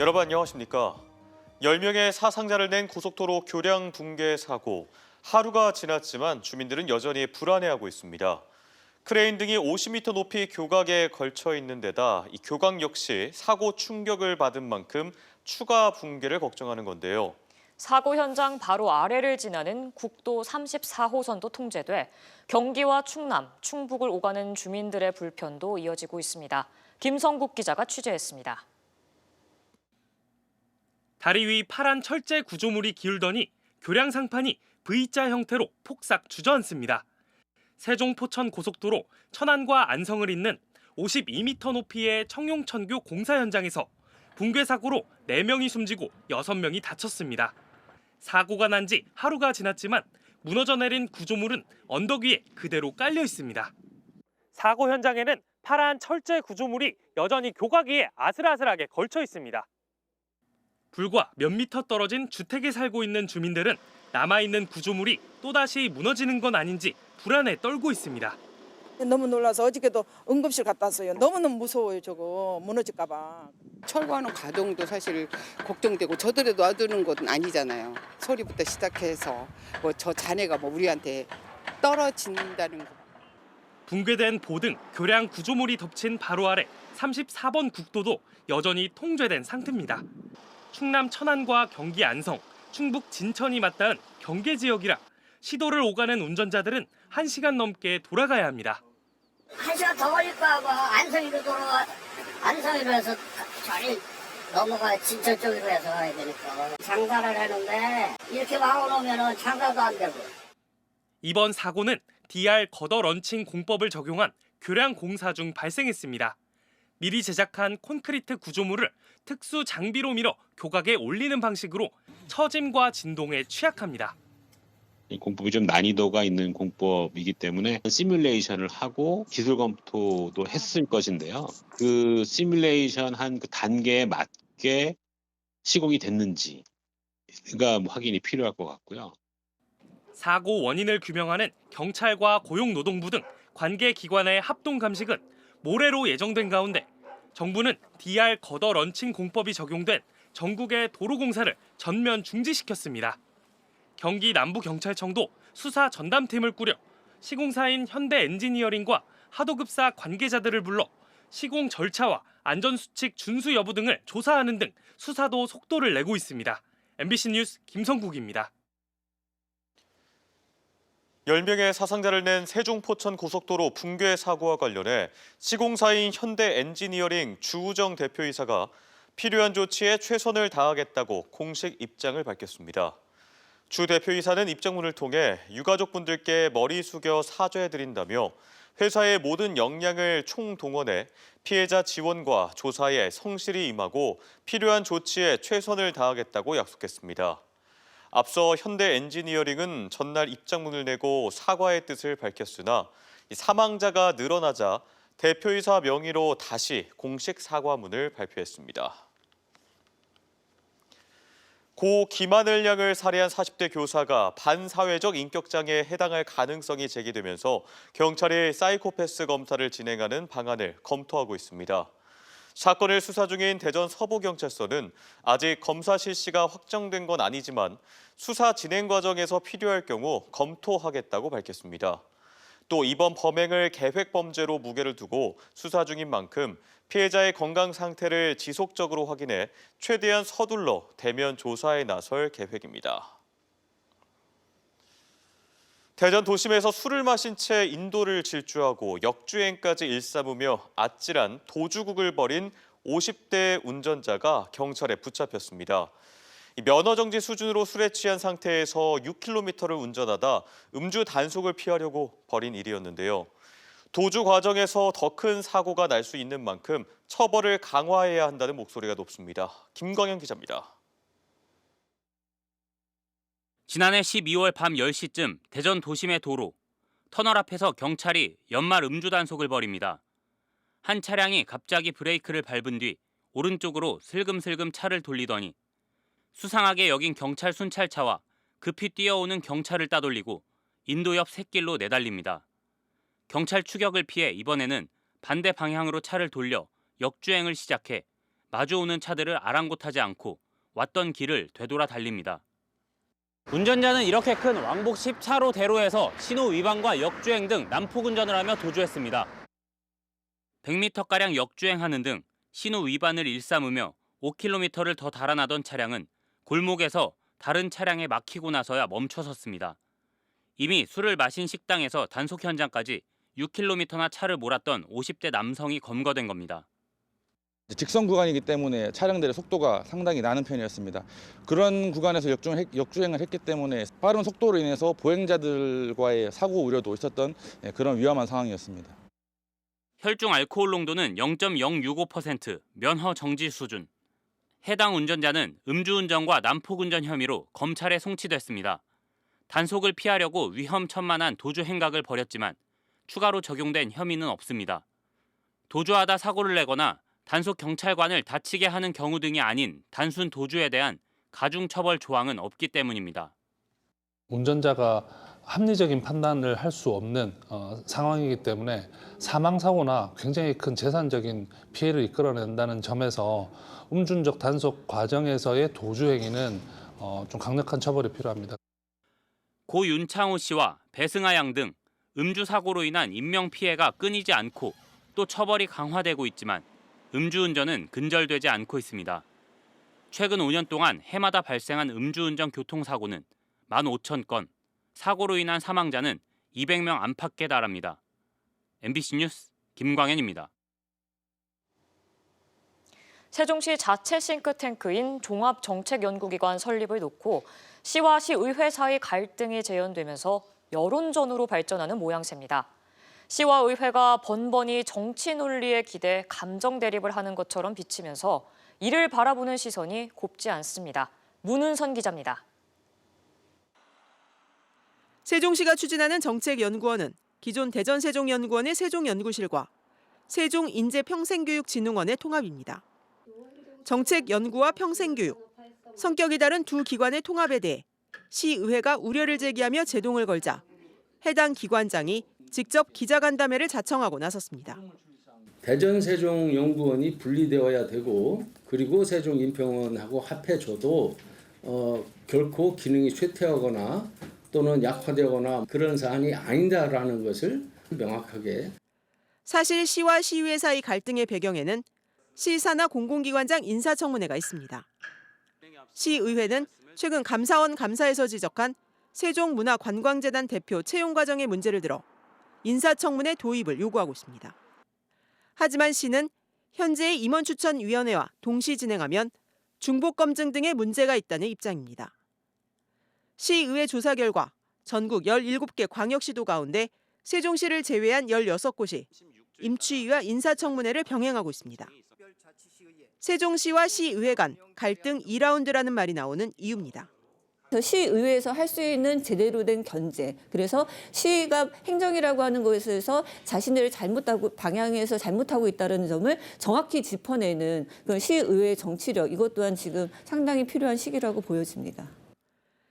여러분 안녕하십니까? 10명의 사상자를 낸 고속도로 교량 붕괴 사고. 하루가 지났지만 주민들은 여전히 불안해하고 있습니다. 크레인 등이 50m 높이 교각에 걸쳐 있는 데다 이 교각 역시 사고 충격을 받은 만큼 추가 붕괴를 걱정하는 건데요. 사고 현장 바로 아래를 지나는 국도 34호선도 통제돼 경기와 충남, 충북을 오가는 주민들의 불편도 이어지고 있습니다. 김성국 기자가 취재했습니다. 다리 위 파란 철제 구조물이 기울더니 교량 상판이 V자 형태로 폭삭 주저앉습니다. 세종 포천 고속도로 천안과 안성을 잇는 52m 높이의 청룡천교 공사 현장에서 붕괴 사고로 4명이 숨지고 6명이 다쳤습니다. 사고가 난 지 하루가 지났지만 무너져 내린 구조물은 언덕 위에 그대로 깔려 있습니다. 사고 현장에는 파란 철제 구조물이 여전히 교각 위에 아슬아슬하게 걸쳐 있습니다. 불과 몇 미터 떨어진 주택에 살고 있는 주민들은 남아있는 구조물이 또다시 무너지는 건 아닌지 불안에 떨고 있습니다. 너무 놀라서 어저께도 응급실 갔다 왔어요. 너무너무 무서워요, 저거. 무너질까 봐. 철거하는 과정도 사실 걱정되고 저들에 놔두는 건 아니잖아요. 소리부터 시작해서 뭐 저 자네가 뭐 우리한테 떨어진다는 거. 붕괴된 보등, 교량 구조물이 덮친 바로 아래 34번 국도도 여전히 통제된 상태입니다. 충남 천안과 경기 안성, 충북 진천이 맞닿은 경계 지역이라 시도를 오가는 운전자들은 1시간 넘게 돌아가야 합니다. 한 시간 더 걸릴까 봐 안성이로 돌아가 안성이로 해서 저리 넘어가 진천 쪽으로 해서 가야 되니까 장사를 하는데 이렇게 막아놓으면 장사도 안 되고 이번 사고는 DR 걷어 런칭 공법을 적용한 교량 공사 중 발생했습니다. 미리 제작한 콘크리트 구조물을 특수 장비로 밀어 교각에 올리는 방식으로 처짐과 진동에 취약합니다. 이 공법이 좀 난이도가 있는 공법이기 때문에 시뮬레이션을 하고 기술 검토도 했을 것인데요. 그 시뮬레이션 한 그 단계에 맞게 시공이 됐는지가 뭐 확인이 필요할 것 같고요. 사고 원인을 규명하는 경찰과 고용노동부 등 관계 기관의 합동 감식은 모레로 예정된 가운데 정부는 DR 걷어 런칭 공법이 적용된 전국의 도로 공사를 전면 중지시켰습니다. 경기 남부경찰청도 수사 전담팀을 꾸려 시공사인 현대 엔지니어링과 하도급사 관계자들을 불러 시공 절차와 안전수칙 준수 여부 등을 조사하는 등 수사도 속도를 내고 있습니다. MBC 뉴스 김성국입니다. 10명의 사상자를 낸 세종 포천 고속도로 붕괴 사고와 관련해 시공사인 현대 엔지니어링 주우정 대표이사가 필요한 조치에 최선을 다하겠다고 공식 입장을 밝혔습니다. 주 대표이사는 입장문을 통해 유가족분들께 머리 숙여 사죄해드린다며 회사의 모든 역량을 총동원해 피해자 지원과 조사에 성실히 임하고 필요한 조치에 최선을 다하겠다고 약속했습니다. 앞서 현대 엔지니어링은 전날 입장문을 내고 사과의 뜻을 밝혔으나 이 사망자가 늘어나자 대표이사 명의로 다시 공식 사과문을 발표했습니다. 고 김하늘 양을 살해한 40대 교사가 반사회적 인격장애에 해당할 가능성이 제기되면서 경찰이 사이코패스 검사를 진행하는 방안을 검토하고 있습니다. 사건을 수사 중인 대전 서부경찰서는 아직 검사 실시가 확정된 건 아니지만 수사 진행 과정에서 필요할 경우 검토하겠다고 밝혔습니다. 또 이번 범행을 계획 범죄로 무게를 두고 수사 중인 만큼 피해자의 건강 상태를 지속적으로 확인해 최대한 서둘러 대면 조사에 나설 계획입니다. 대전 도심에서 술을 마신 채 인도를 질주하고 역주행까지 일삼으며 아찔한 도주국을 벌인 50대 운전자가 경찰에 붙잡혔습니다. 이 면허 정지 수준으로 술에 취한 상태에서 6km를 운전하다 음주 단속을 피하려고 벌인 일이었는데요. 도주 과정에서 더 큰 사고가 날 수 있는 만큼 처벌을 강화해야 한다는 목소리가 높습니다. 김광현 기자입니다. 지난해 12월 밤 10시쯤 대전 도심의 도로 터널 앞에서 경찰이 연말 음주 단속을 벌입니다. 한 차량이 갑자기 브레이크를 밟은 뒤 오른쪽으로 슬금슬금 차를 돌리더니 수상하게 여긴 경찰 순찰차와 급히 뛰어오는 경찰을 따돌리고 인도 옆 샛길로 내달립니다. 경찰 추격을 피해 이번에는 반대 방향으로 차를 돌려 역주행을 시작해 마주오는 차들을 아랑곳하지 않고 왔던 길을 되돌아 달립니다. 운전자는 이렇게 큰 왕복 10차로 대로에서 신호 위반과 역주행 등 난폭 운전을 하며 도주했습니다. 100m가량 역주행하는 등 신호 위반을 일삼으며 5km를 더 달아나던 차량은 골목에서 다른 차량에 막히고 나서야 멈춰섰습니다. 이미 술을 마신 식당에서 단속 현장까지 6km나 차를 몰았던 50대 남성이 검거된 겁니다. 직선 구간이기 때문에 차량들의 속도가 상당히 나는 편이었습니다. 그런 구간에서 역주행, 역주행을 했기 때문에 빠른 속도로 인해서 보행자들과의 사고 우려도 있었던 예, 그런 위험한 상황이었습니다. 혈중 알코올 농도는 0.065%, 면허 정지 수준. 해당 운전자는 음주운전과 난폭운전 혐의로 검찰에 송치됐습니다. 단속을 피하려고 위험천만한 도주 행각을 벌였지만 추가로 적용된 혐의는 없습니다. 도주하다 사고를 내거나 단속 경찰관을 다치게 하는 경우 등이 아닌 단순 도주에 대한 가중처벌 조항은 없기 때문입니다. 운전자가 합리적인 판단을 할 수 없는 어, 상황이기 때문에 사망 사고나 굉장히 큰 재산적인 피해를 이끌어낸다는 점에서 음주운전 단속 과정에서의 도주 행위는 어, 좀 강력한 처벌이 필요합니다. 고 윤창호 씨와 배승아 양 등 음주 사고로 인한 인명 피해가 끊이지 않고 또 처벌이 강화되고 있지만 음주운전은 근절되지 않고 있습니다. 최근 5년 동안 해마다 발생한 음주운전 교통사고는 15,000건, 사고로 인한 사망자는 200명 안팎에 달합니다. MBC 뉴스 김광현입니다. 세종시 자체 싱크탱크인 종합정책연구기관 설립을 놓고 시와 시의회 사이 갈등이 재현되면서 여론전으로 발전하는 모양새입니다. 시와 의회가 번번이 정치 논리에 기대 감정 대립을 하는 것처럼 비치면서 이를 바라보는 시선이 곱지 않습니다. 문은선 기자입니다. 세종시가 추진하는 정책연구원은 기존 대전세종연구원의 세종연구실과 세종인재평생교육진흥원의 통합입니다. 정책연구와 평생교육, 성격이 다른 두 기관의 통합에 대해 시의회가 우려를 제기하며 제동을 걸자 해당 기관장이 직접 기자간담회를 자청하고 나섰습니다. 대전 세종 연구원이 분리되어야 되고 그리고 세종 인평원하고 합해져도 어, 결코 기능이 쇠퇴하거나 또는 약화되거나 그런 사안이 아니다라는 것을 명확하게 사실 시와 시의회 사이 갈등의 배경에는 시사나 공공기관장 인사청문회가 있습니다. 시의회는 최근 감사원 감사에서 지적한 세종문화관광재단 대표 채용 과정의 문제를 들어 인사청문회 도입을 요구하고 있습니다. 하지만 시는 현재의 임원 추천 위원회와 동시 진행하면 중복 검증 등의 문제가 있다는 입장입니다. 시의회 조사 결과 전국 17개 광역시도 가운데 세종시를 제외한 16곳이 임추위와 인사청문회를 병행하고 있습니다. 세종시와 시의회 간 갈등 2라운드라는 말이 나오는 이유입니다. 시의회에서 할 수 있는 제대로 된 견제. 그래서 시가 행정이라고 하는 것에서 자신들을 잘못하고 방향에서 잘못하고 있다는 점을 정확히 짚어내는 그런 시의회의 정치력 이것 또한 지금 상당히 필요한 시기라고 보여집니다.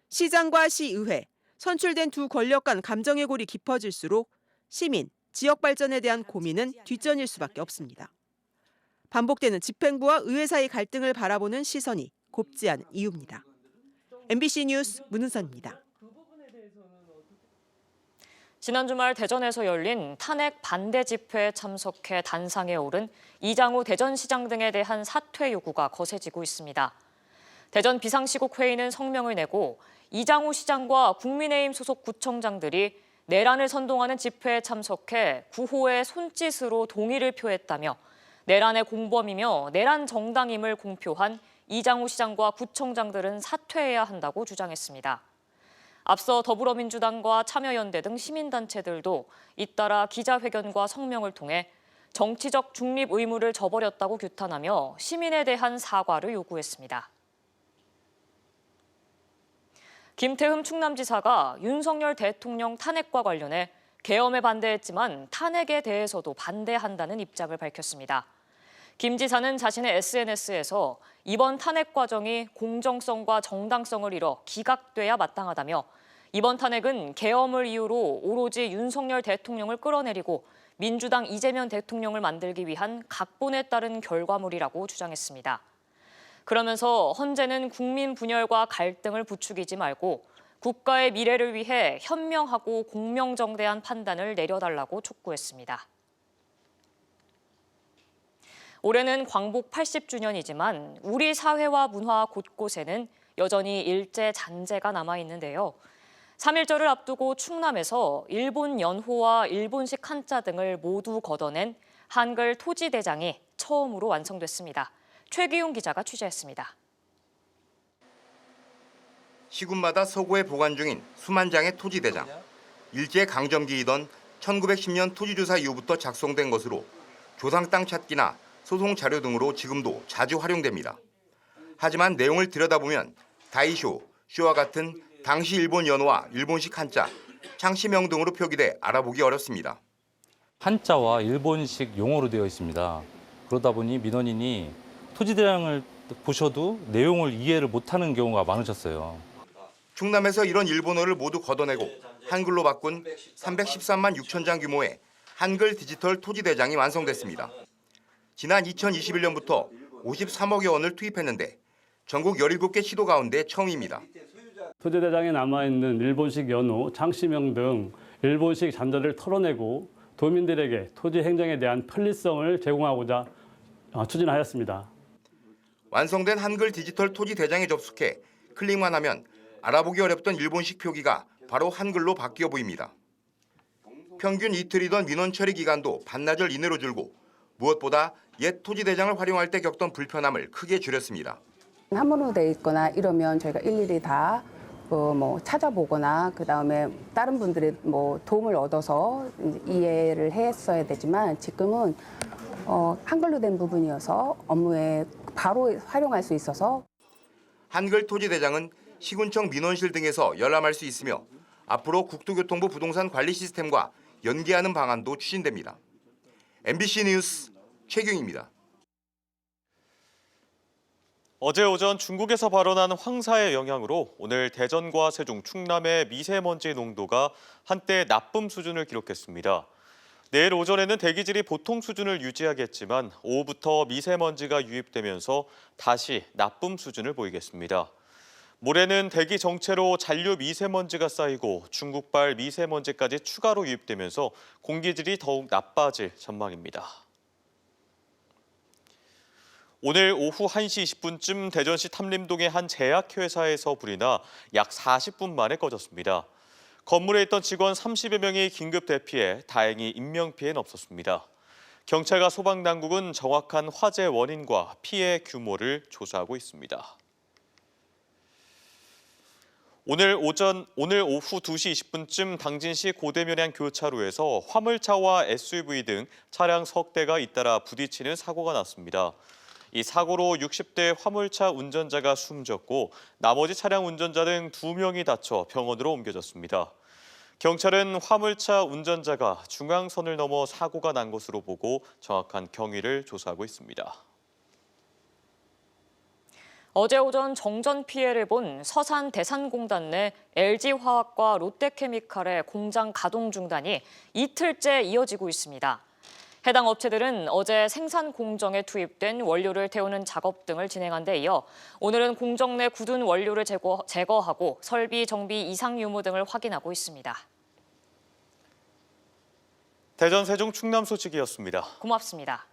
시장과 시의회, 선출된 두 권력 간 감정의 골이 깊어질수록 시민, 지역 발전에 대한 고민은 뒷전일 수밖에 없습니다. 반복되는 집행부와 의회 사이 갈등을 바라보는 시선이 곱지 않은 이유입니다. MBC 뉴스 문은선입니다. 지난 주말 대전에서 열린 탄핵 반대 집회에 참석해 단상에 오른 이장우 대전시장 등에 대한 사퇴 요구가 거세지고 있습니다. 대전 비상시국 회의는 성명을 내고 이장우 시장과 국민의힘 소속 구청장들이 내란을 선동하는 집회에 참석해 구호의 손짓으로 동의를 표했다며 내란의 공범이며 내란 정당임을 공표한 이장우 시장과 구청장들은 사퇴해야 한다고 주장했습니다. 앞서 더불어민주당과 참여연대 등 시민단체들도 잇따라 기자회견과 성명을 통해 정치적 중립 의무를 저버렸다고 규탄하며 시민에 대한 사과를 요구했습니다. 김태흠 충남지사가 윤석열 대통령 탄핵과 관련해 계엄에 반대했지만 탄핵에 대해서도 반대한다는 입장을 밝혔습니다. 김 지사는 자신의 SNS에서 이번 탄핵 과정이 공정성과 정당성을 잃어 기각돼야 마땅하다며 이번 탄핵은 계엄을 이유로 오로지 윤석열 대통령을 끌어내리고 민주당 이재명 대통령을 만들기 위한 각본에 따른 결과물이라고 주장했습니다. 그러면서 헌재는 국민 분열과 갈등을 부추기지 말고 국가의 미래를 위해 현명하고 공명정대한 판단을 내려달라고 촉구했습니다. 올해는 광복 80주년이지만 우리 사회와 문화 곳곳에는 여전히 일제 잔재가 남아 있는데요. 3.1절을 앞두고 충남에서 일본 연호와 일본식 한자 등을 모두 걷어낸 한글 토지대장이 처음으로 완성됐습니다. 최기용 기자가 취재했습니다. 시군마다 서구에 보관 중인 수만 장의 토지대장. 일제 강점기이던 1910년 토지조사 이후부터 작성된 것으로 조상 땅 찾기나 소송 자료 등으로 지금도 자주 활용됩니다. 하지만 내용을 들여다보면 다이쇼, 쇼와 같은 당시 일본 연호와 일본식 한자, 창시명 등으로 표기돼 알아보기 어렵습니다. 한자와 일본식 용어로 되어 있습니다. 그러다 보니 민원인이 토지대장을 보셔도 내용을 이해를 못하는 경우가 많으셨어요. 충남에서 이런 일본어를 모두 걷어내고 한글로 바꾼 313만 6천 장 규모의 한글 디지털 토지 대장이 완성됐습니다. 지난 2021년부터 53억여 원을 투입했는데 전국 17개 시도 가운데 처음입니다. 토지대장에 남아있는 일본식 연호, 창시명 등 일본식 잔재를 털어내고 도민들에게 토지 행정에 대한 편리성을 제공하고자 어, 추진하였습니다. 완성된 한글 디지털 토지 대장에 접속해 클릭만 하면 알아보기 어렵던 일본식 표기가 바로 한글로 바뀌어 보입니다. 평균 이틀이던 민원 처리 기간도 반나절 이내로 줄고 무엇보다 옛 토지 대장을 활용할 때 겪던 불편함을 크게 줄였습니다. 한문으로 돼 있거나 이러면 저희가 일일이 다 어, 뭐 찾아보거나 그 다음에 다른 분들의 뭐 도움을 얻어서 이해를 했어야 되지만 지금은 어, 한글로 된 부분이어서 업무에 바로 활용할 수 있어서 한글 토지 대장은 시군청 민원실 등에서 열람할 수 있으며 앞으로 국토교통부 부동산 관리 시스템과 연계하는 방안도 추진됩니다. MBC 뉴스 최경입니다. 어제 오전 중국에서 발원한 황사의 영향으로 오늘 대전과 세종, 충남의 미세먼지 농도가 한때 나쁨 수준을 기록했습니다. 내일 오전에는 대기질이 보통 수준을 유지하겠지만 오후부터 미세먼지가 유입되면서 다시 나쁨 수준을 보이겠습니다. 모레는 대기 정체로 잔류 미세먼지가 쌓이고 중국발 미세먼지까지 추가로 유입되면서 공기질이 더욱 나빠질 전망입니다. 오늘 오후 1시 20분쯤 대전시 탐림동의 한 제약회사에서 불이 나 약 40분 만에 꺼졌습니다. 건물에 있던 직원 30여 명이 긴급 대피해 다행히 인명피해는 없었습니다. 경찰과 소방당국은 정확한 화재 원인과 피해 규모를 조사하고 있습니다. 오늘 오전 오늘 오후 2시 20분쯤 당진시 고대면양 교차로에서 화물차와 SUV 등 차량 석 대가 잇따라 부딪히는 사고가 났습니다. 이 사고로 60대 화물차 운전자가 숨졌고 나머지 차량 운전자 등 2명이 다쳐 병원으로 옮겨졌습니다. 경찰은 화물차 운전자가 중앙선을 넘어 사고가 난 것으로 보고 정확한 경위를 조사하고 있습니다. 어제 오전 정전 피해를 본 서산 대산공단 내 LG화학과 롯데케미칼의 공장 가동 중단이 이틀째 이어지고 있습니다. 해당 업체들은 어제 생산 공정에 투입된 원료를 태우는 작업 등을 진행한 데 이어 오늘은 공정 내 굳은 원료를 제거, 제거하고 설비, 정비 이상 유무 등을 확인하고 있습니다. 대전 세종 충남 소식이었습니다. 고맙습니다.